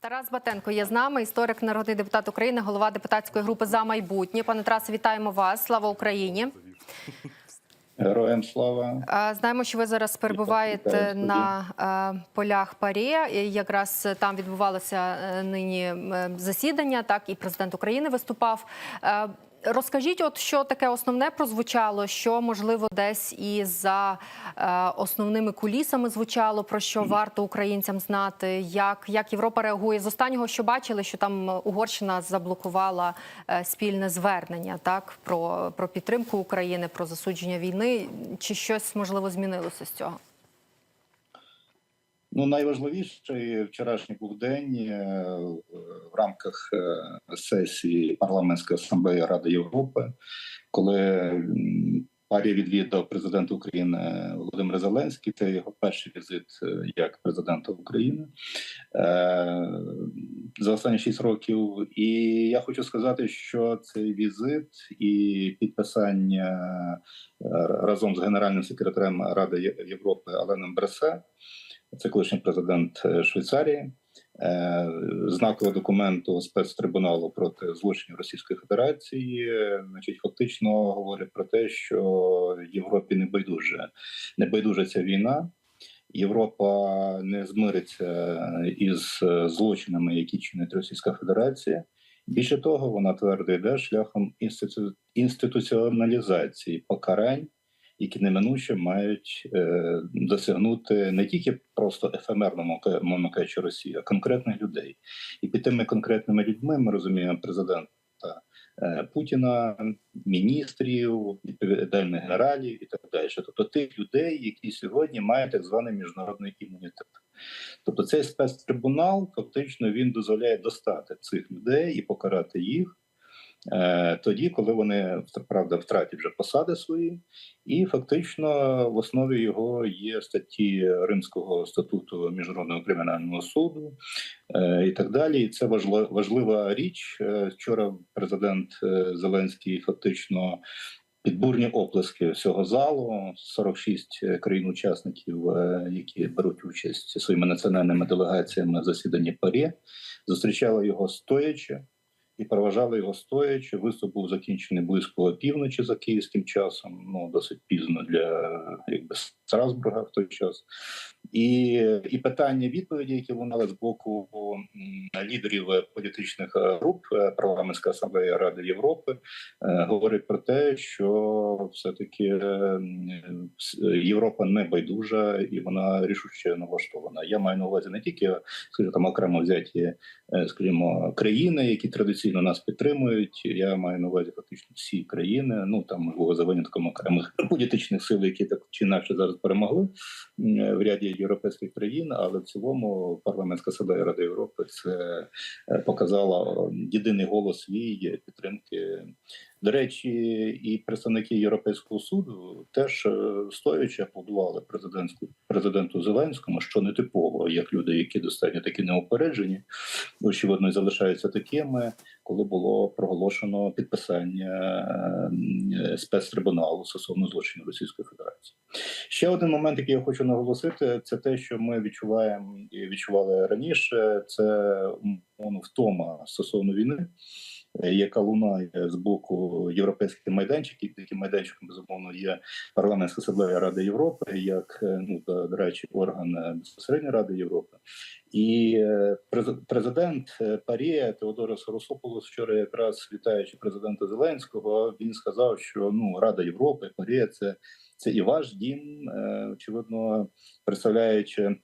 Тарас Батенко є з нами, історик, народний депутат України, голова депутатської групи за майбутнє. Пане Тарасе, вітаємо вас. Слава Україні. Героям слава. Знаємо, що ви зараз перебуваєте Вітаю, на полях Парі. Якраз там відбувалося е, нині е, засідання. Так і президент України виступав. Розкажіть, от що таке основне прозвучало, що можливо десь і за е, основними кулісами звучало, про що варто українцям знати, як, як Європа реагує з останнього, що бачили, що там Угорщина заблокувала е, спільне звернення, так про, про підтримку України, про засудження війни. Чи щось можливо змінилося з цього? Ну, найважливіший вчорашній був день е, в рамках е, сесії парламентської асамблеї Ради Європи, коли парі відвідав президент України Володимир Зеленський. Це його перший візит е, як президента України за останні шість років. І я хочу сказати, що цей візит і підписання разом з генеральним секретарем Ради Європи Аленом Бресе. Це колишній президент е, Швейцарії, е, знакового документу спецтрибуналу проти злочинів Російської Федерації, е, значить, фактично говорить про те, що Європі не байдуже, не байдужа ця війна. Європа не змириться із злочинами, які чинить Російська Федерація. Більше того, вона твердо йде шляхом інститу... інституціоналізації покарань які неминуче мають е, досягнути не тільки просто ефемерному кажучи, Росії, а конкретних людей. І під тими конкретними людьми ми розуміємо президента е, Путіна, міністрів, відповідальних генералів і так далі. Тобто тих людей, які сьогодні мають так званий міжнародний імунітет. Тобто цей спецтрибунал фактично він дозволяє достати цих людей і покарати їх. Е, Тоді, коли вони правда втратять вже посади свої, і фактично в основі його є статті Римського статуту міжнародного кримінального суду е, і так далі. І це важлива, річ. Е, Вчора президент Зеленський фактично. Підбурні оплески всього залу, 46 країн-учасників, які беруть участь своїми національними делегаціями в засіданні ПАРЄ, зустрічали його стоячи і проважали його стоячи. Виступ був закінчений близько опівночі за київським часом. Ну досить пізно для якби Страсбурга в той час. І, і питання відповіді, які лунали з боку лідерів політичних е, груп е, парламентської асамблеї Ради Європи, е, говорить про те, що все таки Європа не байдужа і вона рішуче налаштована. Я маю на увазі не тільки скажімо, там окремо взяті, скажімо, країни, які традиційно нас підтримують. Я маю на увазі фактично всі країни. Ну там можливо за винятком окремих політичних сил, які так чи інакше зараз перемогли в ряді європейських країн, але в цілому парламентська асамблея Ради Європи це е, показала єдиний голос свій підтримки. До речі, і представники Європейського суду теж е, стоячи аплодували президентську президенту Зеленському, що не типово, як люди, які достатньо такі неупереджені, очевидно, залишаються такими, коли було проголошено підписання е, спецтрибуналу стосовно злочинів Російської Федерації. Ще один момент, який я хочу наголосити, це те, що ми відчуваємо і відчували раніше. Це умовно, втома стосовно війни, яка лунає з боку європейських майданчиків. Таким майданчиком безумовно є парламентська асамблея Ради Європи, як е, ну до, речі, орган е, безпосередньо Ради Європи. І е, президент е, Парія Теодорос Росополос вчора, якраз вітаючи президента Зеленського, він сказав, що ну Рада Європи, Парія це, це і ваш дім, е, очевидно, представляючи.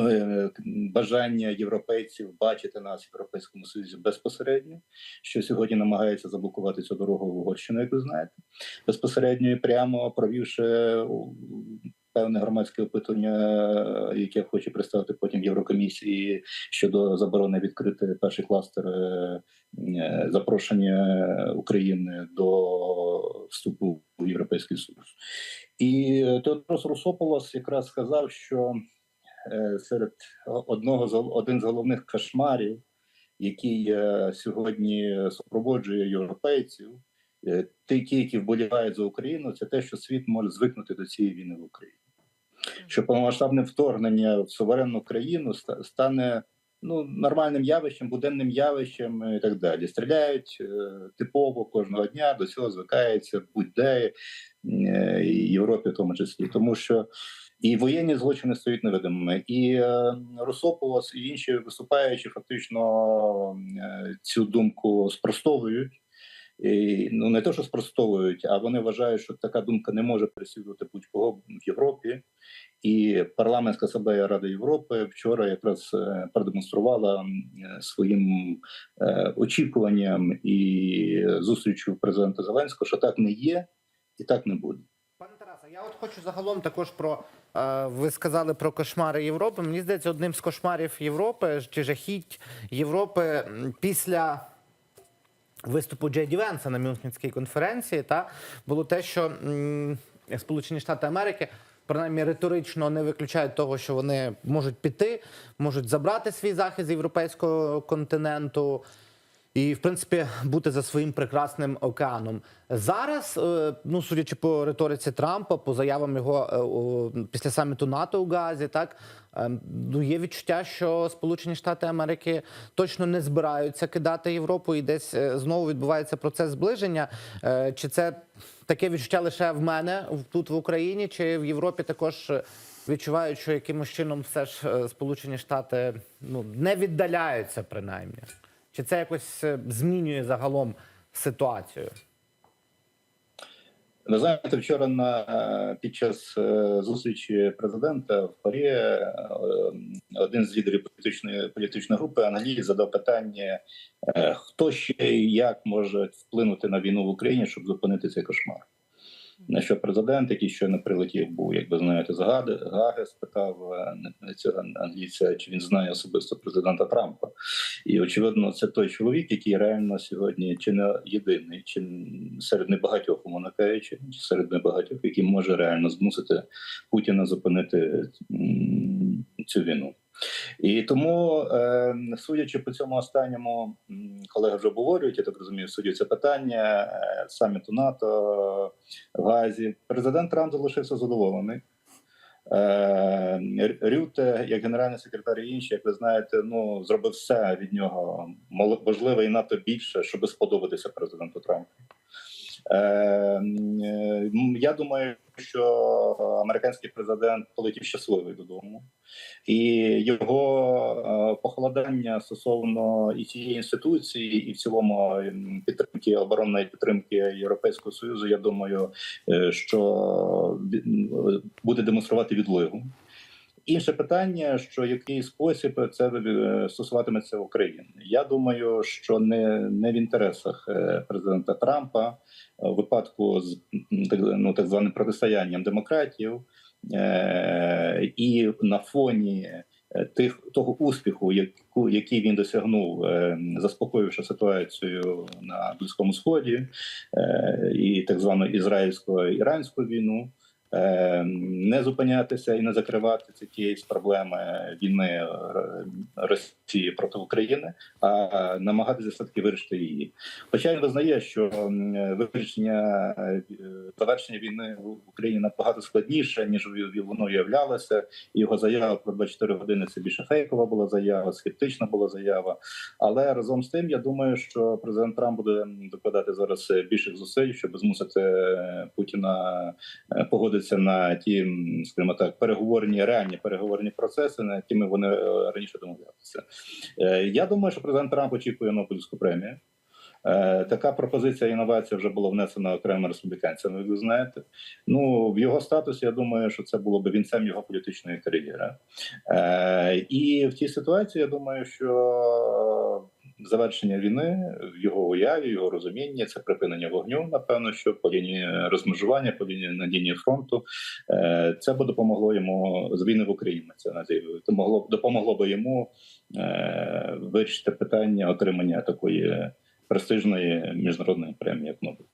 Е, Бажання європейців бачити нас в європейському союзі безпосередньо, що сьогодні намагається заблокувати цю дорогу в Угорщину, як ви знаєте, безпосередньо і прямо провівши певне громадське опитування, яке хоче представити потім Єврокомісії щодо заборони відкрити перший кластер е, е, запрошення України до вступу в Європейський Союз. І Теодрос Русополос якраз сказав, що серед одного з один з головних кошмарів, який е, сьогодні супроводжує європейців, е, ті, які вболівають за Україну, це те, що світ може звикнути до цієї війни в Україні. Що повномасштабне вторгнення в суверенну країну ста- стане ну, нормальним явищем, буденним явищем і так далі. Стріляють е, типово кожного дня, до цього звикається будь-де е, Європі, в тому числі, тому що і воєнні злочини стають невидимими, і е, Росополос, і інші виступаючі фактично е, цю думку спростовують. І, ну не те, що спростовують, а вони вважають, що така думка не може переслідувати будь-кого в Європі. І парламентська асамблея Ради Європи вчора якраз е, продемонструвала е, своїм е, очікуванням і зустрічю президента Зеленського, що так не є і так не буде. Пане Тарасе, я от хочу загалом також про е, ви сказали про кошмари Європи. Мені здається, одним з кошмарів Європи чи жахіть Європи після. Виступу Джей Ді Венса на Мюнхенській конференції та було те, що Сполучені Штати Америки принаймні риторично не виключають того, що вони можуть піти, можуть забрати свій захист з європейського континенту і, в принципі, бути за своїм прекрасним океаном. Зараз, е, ну судячи по риториці Трампа, по заявам його е, після саміту НАТО у Газі, так е, ну є відчуття, що Сполучені Штати Америки точно не збираються кидати Європу, і десь е, знову відбувається процес зближення. Чи це таке відчуття лише в мене тут в Україні, чи в Європі також? Відчувають, що якимось чином все ж Сполучені Штати ну не віддаляються, принаймні. Чи це якось е, змінює загалом ситуацію? Ви знаєте, вчора на е, під час е, зустрічі президента в Парі один з лідерів політичної політичної групи Англії задав питання, хто ще і як може вплинути на війну в Україні, щоб зупинити цей кошмар. На що президент, який щойно прилетів, був, як ви знаєте, з Гаги, спитав цього англійця, чи він знає особисто президента Трампа. І очевидно, це той чоловік, який реально сьогодні чи не єдиний, чи серед небагатьох, умовно кажучи, чи серед небагатьох, який може реально змусити Путіна зупинити цю війну. І тому, е, судячи по цьому останньому, колеги вже обговорюють, я так розумію, судять це питання е, саміту НАТО в Газі. Президент Трамп залишився задоволений. Е, Рюте, як генеральний секретар і інші, як ви знаєте, ну зробив все від нього можливе і надто більше, щоб сподобатися президенту Трампу. Е, е, я думаю, що американський президент полетів щасливий додому, і його е, похолодання стосовно і цієї інституції, і в цілому підтримки оборонної підтримки Європейського союзу. Я думаю, е, що буде демонструвати відлигу. Інше питання, що який спосіб це е, стосуватиметься України. Я думаю, що не, не в інтересах е, президента Трампа е, в випадку з ну, так званим протистоянням демократів е, і на фоні е, тих того успіху, яку який він досягнув, е, заспокоївши ситуацію на Близькому Сході е, і так звану ізраїльсько-іранську війну. Е, Не зупинятися і не закривати ці кейс проблеми війни е, Росії проти України, а намагатися все таки вирішити її. Хоча він визнає, що вирішення е, завершення війни в Україні набагато складніше ніж воно являлося. Його заява про 24 години це більше фейкова була заява, скептична була заява. Але разом з тим, я думаю, що президент Трамп буде докладати зараз більших зусиль, щоб змусити е, Путіна е, погодитися на ті, скажімо так, переговорні реальні переговорні процеси, на якими вони е, раніше домовлялися. Е, Я думаю, що президент Трамп очікує Нобелівську премію. Е, Така пропозиція інновація вже була внесена окремими республіканцями. Ви знаєте, ну в його статусі я думаю, що це було б вінцем його політичної кар'єри. І в цій ситуації я думаю, що завершення війни в його уяві, його розумінні це припинення вогню. Напевно, що по лінії розмежування, по лінії на лінії фронту, Е, це б допомогло йому з війни в Україні. Це називаю. Допомогло, допомогло би йому е, вирішити питання отримання такої престижної міжнародної премії, як Нобель.